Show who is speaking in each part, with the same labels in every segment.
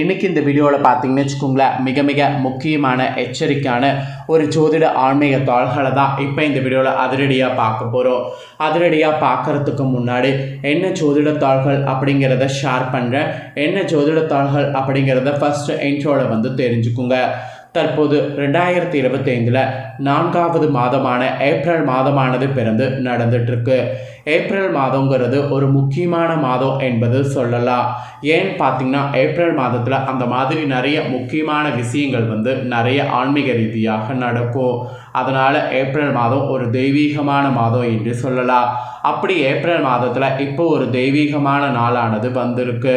Speaker 1: இன்னைக்கு இந்த வீடியோவில் பார்த்தீங்கன்னு வச்சுக்கோங்களேன் மிக மிக முக்கியமான எச்சரிக்கையான ஒரு ஜோதிட ஆன்மீக தாள்களை தான் இப்போ இந்த வீடியோவில் அதிரடியாக பார்க்க போகிறோம். அதிரடியாக பார்க்கறதுக்கு முன்னாடி என்ன ஜோதிட தாள்கள் அப்படிங்கிறத ஷேர் பண்ணுறேன் என்ன ஜோதிட தாள்கள் அப்படிங்கிறத ஃபஸ்ட்டு இன்ட்ரோவில் வந்து தெரிஞ்சுக்குங்க. தற்போது ரெண்டாயிரத்தி இருபத்தைந்தில் நான்காவது மாதமான ஏப்ரல் மாதமானது பிறந்து நடந்துட்டுருக்கு. ஏப்ரல் மாதங்கிறது ஒரு முக்கியமான மாதம் என்பது சொல்லலாம். ஏன்னு பார்த்தீங்கன்னா ஏப்ரல் மாதத்தில் அந்த மாதிரி நிறைய முக்கியமான விஷயங்கள் வந்து நிறைய ஆன்மீக ரீதியாக நடக்கும். அதனால் ஏப்ரல் மாதம் ஒரு தெய்வீகமான மாதம் என்று சொல்லலாம். அப்படி ஏப்ரல் மாதத்தில் இப்போ ஒரு தெய்வீகமான நாளானது வந்திருக்கு.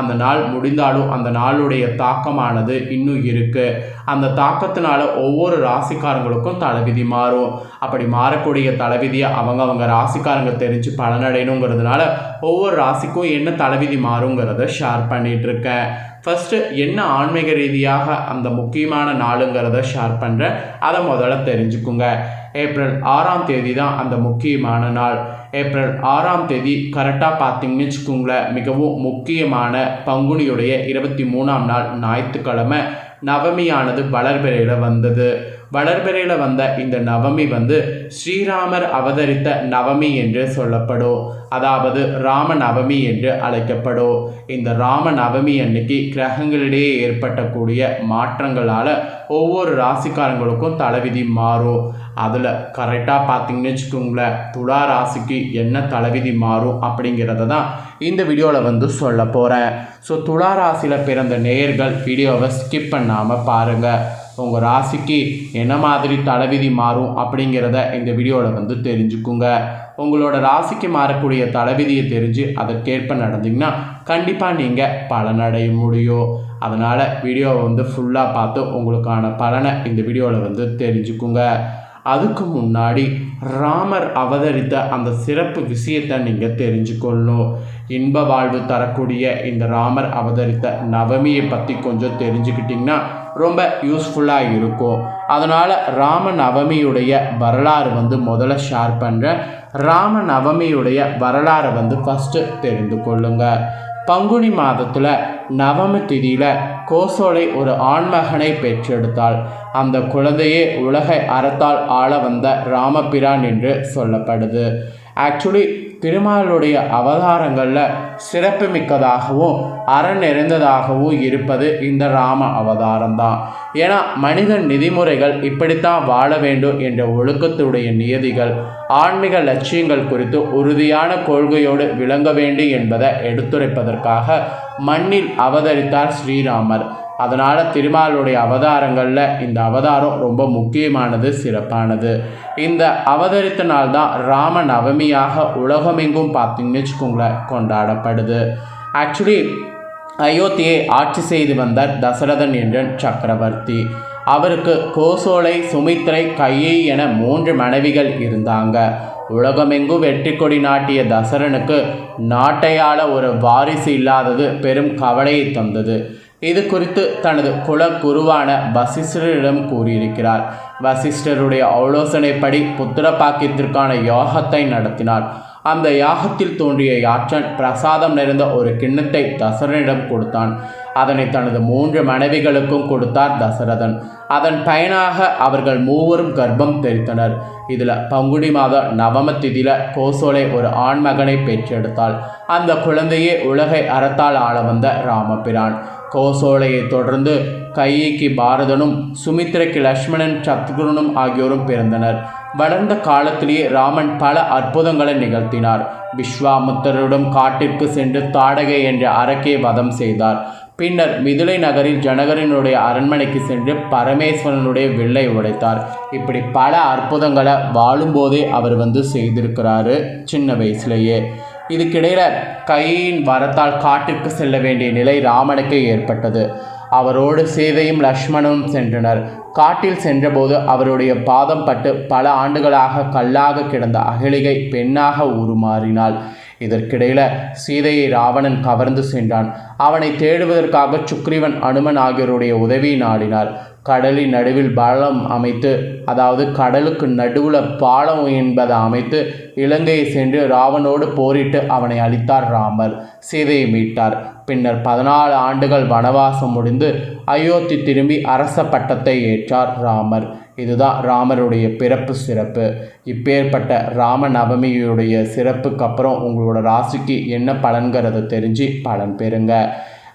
Speaker 1: அந்த நாள் முடிந்தாலும் அந்த நாளுடைய தாக்கமானது இன்னும் இருக்குது அந்த தாக்கத்தினால ஒவ்வொரு ராசிக்காரங்களுக்கும் தலைவிதி மாறும். அப்படி மாறக்கூடிய தலைவிதியை அவங்க அவங்க ராசிக்காரங்க தெரிஞ்சு பலனடையணுங்கிறதுனால ஒவ்வொரு ராசிக்கும் என்ன தலைவிதி மாறுங்கிறத ஷேர் பண்ணிகிட்ருக்கேன் ஃபஸ்ட்டு என்ன ஆன்மீக ரீதியாக அந்த முக்கியமான நாளுங்கிறத ஷேர் பண்ணுறேன் அதை முதல்ல தெரிஞ்சுக்குங்க. ஏப்ரல் ஆறாம் தேதி தான் அந்த முக்கியமான நாள். ஏப்ரல் ஆறாம் தேதி கரெக்டாக பார்த்தீங்கன்னு வச்சுக்கோங்களேன் மிகவும் முக்கியமான பங்குனியுடைய இருபத்தி மூணாம் நாள் ஞாயிற்றுக்கிழமை. நவமியானது வளர்பிறையில் வந்தது. வளர்பிறையில் வந்த இந்த நவமி வந்து ஸ்ரீராமர் அவதரித்த நவமி என்று சொல்லப்படும். அதாவது ராம நவமி என்று அழைக்கப்படும். இந்த ராம நவமி அன்னைக்கு கிரகங்களிடையே ஏற்பட்டக்கூடிய மாற்றங்களால் ஒவ்வொரு ராசிக்காரங்களுக்கும் தலைவிதி மாறும். அதில் கரெக்டாக பார்த்தீங்கன்னு வச்சுக்கோங்களேன் துலா ராசிக்கு என்ன தலைவிதி மாறும் அப்படிங்கிறத தான் இந்த வீடியோவில் வந்து சொல்ல போகிறேன் ஸோ துளா ராசியில் பிறந்த நேயர்கள் வீடியோவை ஸ்கிப் பண்ணாமல் பாருங்கள் உங்கள் ராசிக்கு என்ன மாதிரி தலைவிதி மாறும் அப்படிங்கிறத இந்த வீடியோவில் வந்து தெரிஞ்சுக்குங்க. உங்களோட ராசிக்கு மாறக்கூடிய தலைவிதியை தெரிஞ்சு அதற்கேற்ப நடந்தீங்கன்னா கண்டிப்பாக நீங்கள் பலனடைய முடியும். அதனால் வீடியோவை வந்து ஃபுல்லாக பார்த்து உங்களுக்கான பலனை இந்த வீடியோவில் வந்து தெரிஞ்சுக்குங்க. அதுக்கு முன்னாடி ராமர் அவதரித்த அந்த சிறப்பு விஷயத்தை நீங்கள் தெரிஞ்சுக்கொள்ளணும். இன்ப வாழ்வு தரக்கூடிய இந்த ராமர் அவதரித்த நவமியை பற்றி கொஞ்சம் தெரிஞ்சுக்கிட்டிங்கன்னா ரொம்ப யூஸ்ஃபுல்லாக இருக்கும் அதனால் ராம நவமியுடைய வரலாறு வந்து முதல்ல ஷேர் பண்ணுறேன் ராம நவமியுடைய வரலாறை வந்து ஃபஸ்ட்டு தெரிந்து கொள்ளுங்கள் பங்குனி மாதத்தில் நவமி திதியில் கோசோலை ஒரு ஆண்மகனை பெற்றெடுத்தாள். அந்த குழந்தையே உலகை அறத்தால் ஆள வந்த ராமபிரான் என்று சொல்லப்படுது. ஆக்சுவலி திருமாலுடைய அவதாரங்களில் சிறப்புமிக்கதாகவும் அறம் நிறைந்ததாகவும் இருப்பது இந்த ராம அவதாரம் தான் ஏன்னா மனிதன் நிதிமுறைகள் இப்படித்தான் வாழ வேண்டும் என்ற ஒழுக்கத்துடைய நியதிகள் ஆன்மீக லட்சியங்கள் குறித்து உறுதியான கொள்கையோடு விளங்க வேண்டும் என்பதை எடுத்துரைப்பதற்காக மண்ணில் அவதரித்தார் ஸ்ரீராமர். அதனால் திருமாலுடைய அவதாரங்களில் இந்த அவதாரம் ரொம்ப முக்கியமானது சிறப்பானது. இந்த அவதரித்த நாள் தான் ராம நவமியாக உலகமெங்கும் பார்த்தீங்கன்னு வச்சுக்கோங்களேன் கொண்டாடப்படுது. ஆக்சுவலி அயோத்தியை ஆட்சி செய்து வந்தார் தசரதன் என்ற சக்கரவர்த்தி. அவருக்கு கோசோலை சுமித்ரை கையை என மூன்று மனைவிகள் இருந்தாங்க. உலகமெங்கும் வெற்றி கொடி நாட்டிய தசரனுக்கு நாட்டையாள ஒரு வாரிசு இல்லாதது பெரும் கவலையை தந்தது. இது குறித்து தனது குலகுருவான வசிஷ்டரிடம் கூறியிருக்கிறார். வசிஷ்டருடைய ஆலோசனைப்படி புத்திர பாக்கியத்திற்கான யோகத்தை நடத்தினார். அந்த யாகத்தில் தோன்றிய யாற்றன் பிரசாதம் நிறைந்த ஒரு கிண்ணத்தை தசரனிடம் கொடுத்தான். அதனை தனது மூன்று மனைவிகளுக்கும் கொடுத்தார் தசரதன். அதன் பயனாக அவர்கள் மூவரும் கர்ப்பம் தெரித்தனர். இதில் பங்குனி மாத நவம திதியில கோசோலை ஒரு ஆண்மகனை பெற்றெடுத்தாள். அந்த குழந்தையே உலகை அறத்தால் ஆள வந்த ராமபிரான். கோசோலையை தொடர்ந்து கையிக்கு பாரதனும் சுமித்ரக்கு லக்ஷ்மணன் சத்குருனும் ஆகியோரும் பிறந்தனர். வளர்ந்த காலத்திலேயே ராமன் பல அற்புதங்களை நிகழ்த்தினார். விஸ்வாமுத்தருடன் காட்டிற்கு சென்று தாடகை என்ற அரக்கை வதம் செய்தார். பின்னர் மிதுளை நகரில் ஜனகரினுடைய அரண்மனைக்கு சென்று பரமேஸ்வரனுடைய வில்லை உடைத்தார். இப்படி பல அற்புதங்களை வாழும்போதே அவர் வந்து செய்திருக்கிறாரு சின்ன வயசுலேயே. இதுக்கிடையில் கையின் வரத்தால் காட்டிற்கு செல்ல வேண்டிய நிலை ராமனுக்கு ஏற்பட்டது. அவரோடு சீதையும் லக்ஷ்மணனும் சென்றனர். காட்டில் சென்றபோது அவருடைய பாதம் பட்டு பல ஆண்டுகளாக கல்லாக கிடந்த அகலிகை பெண்ணாக உருமாறினாள். இதற்கிடையில் சீதையை ராவணன் கவர்ந்து சென்றான். அவனை தேடுவதற்காக சுக்ரீவன் அனுமன் ஆகியோருடைய உதவி நாடினார். கடலின் நடுவில் பாலம் அமைத்து அதாவது கடலுக்கு நடுவில் பாலம் என்பதை அமைத்து இலங்கையை சென்று ராவனோடு போரிட்டு அவனை அழித்தார் ராமர். சீதையை மீட்டார். பின்னர் பதினாலு ஆண்டுகள் வனவாசம் முடிந்து அயோத்தி திரும்பி அரச பட்டத்தை ஏற்றார் ராமர். இதுதான் ராமருடைய பிறப்பு சிறப்பு. இப்பேற்பட்ட ராம நவமியுடைய சிறப்புக்கு அப்புறம் உங்களோட ராசிக்கு என்ன பலன்கிறத தெரிஞ்சு பலன் பெறுங்க.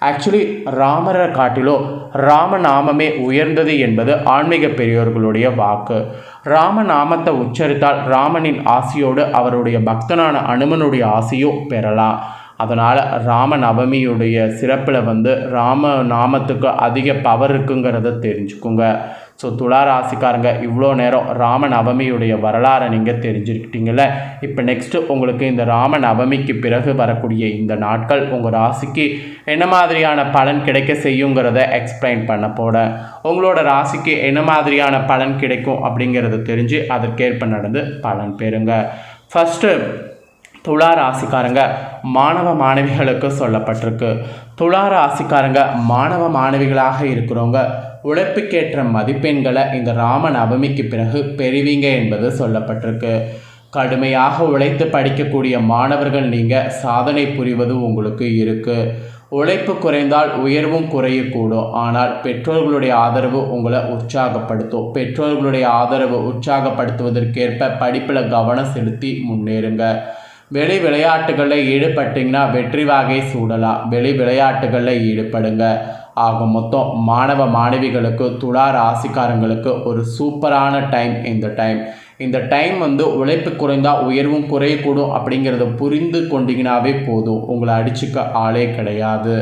Speaker 1: ஆக்சுவலி ராமரை காட்டிலும் ராமநாமமே உயர்ந்தது என்பது ஆன்மீக பெரியோர்களுடைய வாக்கு. ராமநாமத்தை உச்சரித்தால் ராமனின் ஆசியோடு அவருடைய பக்தனான அனுமனுடைய ஆசையும் பெறலாம். அதனால் ராம நவமியுடைய சிறப்பில் வந்து ராம நாமத்துக்கு அதிக பவர் இருக்குங்கிறத தெரிஞ்சுக்குங்க. ஸோ துளா ராசிக்காரங்க இவ்வளோ நேரம் ராம நவமியுடைய வரலாறை நீங்கள் தெரிஞ்சுக்கிட்டீங்கள இப்போ நெக்ஸ்ட்டு உங்களுக்கு இந்த ராம நவமிக்கு பிறகு வரக்கூடிய இந்த நாட்கள் உங்கள் ராசிக்கு என்ன மாதிரியான பலன் கிடைக்க செய்யுங்கிறத எக்ஸ்பிளைன் பண்ண போட உங்களோட ராசிக்கு என்ன மாதிரியான பலன் கிடைக்கும் அப்படிங்கிறத தெரிஞ்சு அதற்கேற்ப நடந்து பலன் பெறுங்க. ஃபஸ்ட்டு துலா ராசிக்காரங்க மாணவ மாணவிகளுக்கு சொல்லப்பட்டிருக்கு. துலா ராசிக்காரங்க மாணவ மாணவிகளாக இருக்கிறவங்க உழைப்புக்கேற்ற மதிப்பெண்களை இந்த ராம நவமிக்கு பிறகு பெறுவீங்க என்பது சொல்லப்பட்டிருக்கு. கடுமையாக உழைத்து படிக்கக்கூடிய மாணவர்கள் நீங்கள் சாதனை புரிவது உங்களுக்கு இருக்குது உழைப்பு குறைந்தால் உயர்வும் குறையக்கூடும். ஆனால் பெற்றோர்களுடைய ஆதரவு உங்களை உற்சாகப்படுத்தும். பெற்றோர்களுடைய ஆதரவு உற்சாகப்படுத்துவதற்கேற்ப படிப்பில் கவனம் செலுத்தி முன்னேறுங்க. வெளி விளையாட்டுகளில் ஈடுபட்டிங்கன்னா வெற்றி வாகை சூடலாம். வெளி விளையாட்டுகளில் ஈடுபடுங்க. ஆக மொத்தம் மாணவ மாணவிகளுக்கு துளா ராசிக்காரங்களுக்கு ஒரு சூப்பரான டைம் இந்த டைம். இந்த டைம் வந்து உழைப்பு குறைந்தால் உயர்வும் குறையக்கூடும் அப்படிங்கிறத புரிந்து கொண்டீங்கனாவே போதும். உங்களை அடிச்சுக்க ஆளே கிடையாது.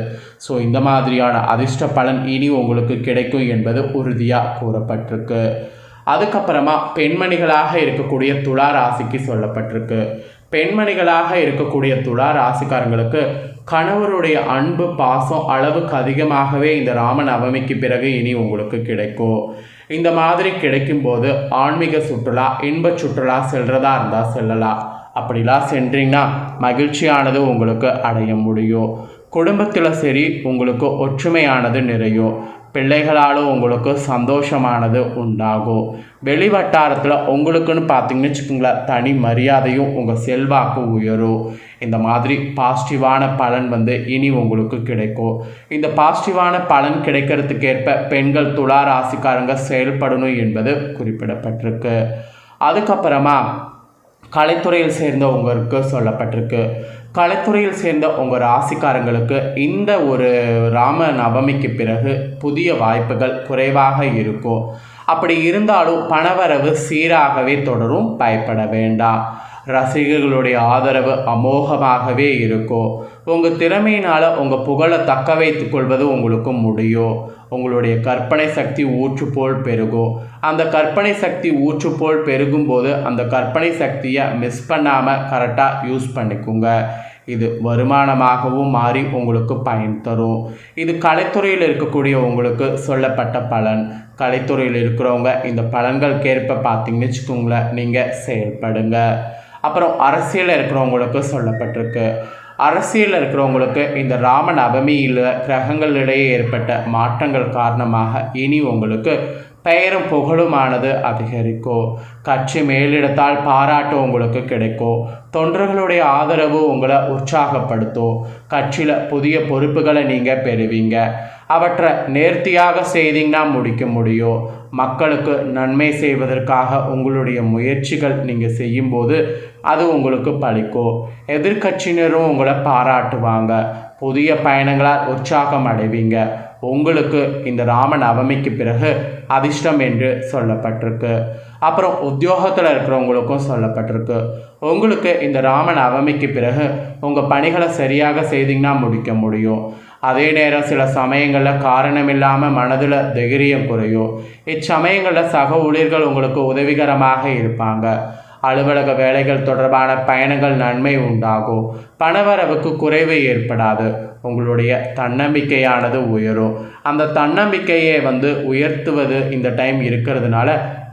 Speaker 1: ஸோ இந்த மாதிரியான அதிர்ஷ்ட பலன் இனி உங்களுக்கு கிடைக்கும் என்பது உறுதியாக கூறப்பட்டிருக்கு. அதுக்கப்புறமா பெண்மணிகளாக இருக்கக்கூடிய துளா ராசிக்கு சொல்லப்பட்டிருக்கு. பெண்மணிகளாக இருக்கக்கூடிய துலா ராசிக்காரங்களுக்கு கணவருடைய அன்பு பாசம் அளவுக்கு அதிகமாகவே இந்த ராம நவமிக்கு பிறகு இனி உங்களுக்கு கிடைக்கும். இந்த மாதிரி கிடைக்கும்போது ஆன்மீக சுற்றுலா இன்ப சுற்றுலா செல்றதா இருந்தால் செல்லலாம். அப்படிலாம் சென்றீங்கன்னா மகிழ்ச்சியானது உங்களுக்கு அடைய முடியும். குடும்பத்தில் சரி உங்களுக்கு ஒற்றுமையானது நிறையும். பிள்ளைகளாலும் உங்களுக்கு சந்தோஷமானது உண்டாகும். வெளி வட்டாரத்தில் உங்களுக்குன்னு பார்த்தீங்கன்னு வச்சுக்கோங்களேன் தனி மரியாதையும் உங்கள் செல்வாக்கு உயரும். இந்த மாதிரி பாசிட்டிவான பலன் வந்து இனி உங்களுக்கு கிடைக்கும். இந்த பாசிட்டிவான பலன் கிடைக்கிறதுக்கேற்ப பெண்கள் துளா ராசிக்காரங்க செயல்படணும் என்பது குறிப்பிடப்பட்டிருக்கு. அதுக்கப்புறமா கலைத்துறையில் சேர்ந்தவங்களுக்கு சொல்லப்பட்டிருக்கு. கலைத்துறையில் சேர்ந்த உங்கள் ராசிக்காரங்களுக்கு இந்த ஒரு ராம நவமிக்கு பிறகு புதிய வாய்ப்புகள் குறைவாக இருக்கும். அப்படி இருந்தாலும் பணவரவு சீராகவே தொடரும் பயப்பட வேண்டாம். ரசிகர்களுடைய ஆதரவு அமோகமாகவே இருக்கும் உங்கள் திறமையினால் உங்கள் புகழை தக்க வைத்து கொள்வது உங்களுக்கு முடியும் உங்களுடைய கற்பனை சக்தி ஊற்று போல் பெருகும் அந்த கற்பனை சக்தி ஊற்று போல் பெருகும்போது அந்த கற்பனை சக்தியை மிஸ் பண்ணாமல் கரெக்டாக யூஸ் பண்ணிக்கோங்க. இது வருமானமாகவும் மாறி உங்களுக்கு பயன் தரும். இது கலைத்துறையில் இருக்கக்கூடிய உங்களுக்கு சொல்லப்பட்ட பலன். கலைத்துறையில் இருக்கிறவங்க இந்த பலன்களுக்கேற்ப பார்த்தீங்கன்னு வச்சுக்கோங்களேன் நீங்கள் செயல்படுங்க. அப்புறம் அரசியலில் இருக்கிறவங்களுக்கு சொல்லப்பட்டிருக்கு. அரசியலில் இருக்கிறவங்களுக்கு இந்த ராம நவமியில் கிரகங்களிடையே ஏற்பட்ட மாற்றங்கள் காரணமாக இனி உங்களுக்கு பெயரும் புகழுமானது அதிகரிக்கும் கட்சி மேலிடத்தால் பாராட்டு உங்களுக்கு கிடைக்கும் தொண்டர்களுடைய ஆதரவு உங்களை உற்சாகப்படுத்தும் கட்சியில் புதிய பொறுப்புகளை நீங்கள் பெறுவீங்க. அவற்றை நேர்த்தியாக செய்தீங்கன்னா முடிக்க முடியும் மக்களுக்கு நன்மை செய்வதற்காக உங்களுடைய முயற்சிகள் நீங்கள் செய்யும்போது அது உங்களுக்கு பழிக்கும் எதிர்கட்சியினரும் உங்களை பாராட்டுவாங்க. புதிய பயணங்களால் உற்சாகம் அடைவீங்க. உங்களுக்கு இந்த ராம நவமிக்கு பிறகு அதிர்ஷ்டம் என்று சொல்லப்பட்டிருக்கு. அப்புறம் உத்தியோகத்தில் இருக்கிறவங்களுக்கும் சொல்லப்பட்டிருக்கு. உங்களுக்கு இந்த ராம நவமிக்கு பிறகு உங்கள் பணிகளை சரியாக செய்தீங்கன்னா முடிக்க முடியும் அதே நேரம் சில சமயங்களில் காரணமில்லாமல் மனதில் தைரியம் குறையும். இச்சமயங்களில் சக ஊழியர்கள் உங்களுக்கு உதவிகரமாக இருப்பாங்க. அலுவலக வேலைகள் தொடர்பான பயணங்கள் நன்மை உண்டாகும். பணவரவுக்கு குறைவு ஏற்படாது. உங்களுடைய தன்னம்பிக்கையானது உயரும். அந்த தன்னம்பிக்கையை வந்து உயர்த்துவது இந்த டைம் இருக்கிறதுனால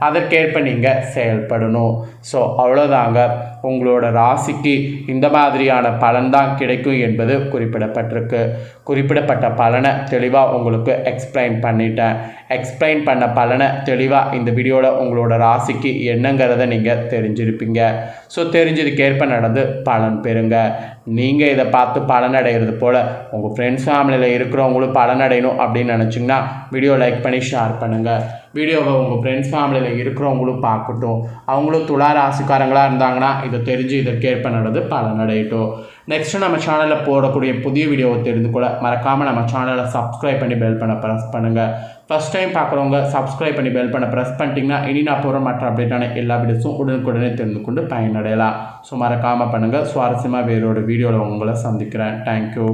Speaker 1: அதற்கேற்ப நீங்கள் செயல்படணும். ஸோ அவ்வளோதாங்க உங்களோட ராசிக்கு இந்த மாதிரியான பலன் தான் கிடைக்கும் என்பது குறிப்பிடப்பட்டிருக்கு. குறிப்பிடப்பட்ட பலனை தெளிவாக உங்களுக்கு எக்ஸ்பிளைன் பண்ணிட்டேன். எக்ஸ்பிளைன் பண்ண பலனை தெளிவாக இந்த வீடியோவில் உங்களோட ராசிக்கு என்னங்கிறத நீங்கள் தெரிஞ்சிருப்பீங்க. ஸோ தெரிஞ்சதுக்கேற்ப நடந்து பலன் பெறுங்க. நீங்கள் இதை பார்த்து பலனடைகிறது போல் உங்கள் ஃப்ரெண்ட்ஸ் ஃபேமிலியில் இருக்கிறவங்களும் பலனடையணும் அப்படின்னு நினச்சிங்கன்னா வீடியோ லைக் பண்ணி ஷேர் பண்ணுங்கள் வீடியோவை உங்கள் ஃப்ரெண்ட்ஸ் ஃபேமிலியில் இருக்கிறவங்களும் பார்க்கட்டும். அவங்களும் துலா ராசிக்காரங்களாக இருந்தாங்கன்னா இதை தெரிஞ்சு இதை இதற்கேற்ப நடந்து பலனடையட்டும். நெக்ஸ்ட்டு நம்ம சேனலில் போடக்கூடிய புதிய வீடியோவை தெரிந்து கூட மறக்காமல் நம்ம சேனலை சப்ஸ்கிரைப் பண்ணி பெல் பண்ண ப்ரெஸ் பண்ணுங்கள் ஃபஸ்ட் டைம் பார்க்குறவங்க சப்ஸ்கிரைப் பண்ணி பெல் பண்ண ப்ரெஸ் பண்ணிட்டீங்கன்னா இனி நான் போகிற மற்ற அப்டேட்டான எல்லா வீடியோஸும் உடனுக்குடனே தெரிந்து கொண்டு பயனடையலாம். ஸோ மறக்காமல் பண்ணுங்கள் சுவாரஸ்யமாக வேறொரு வீடியோவில் உங்களை சந்திக்கிறேன். தேங்க்யூ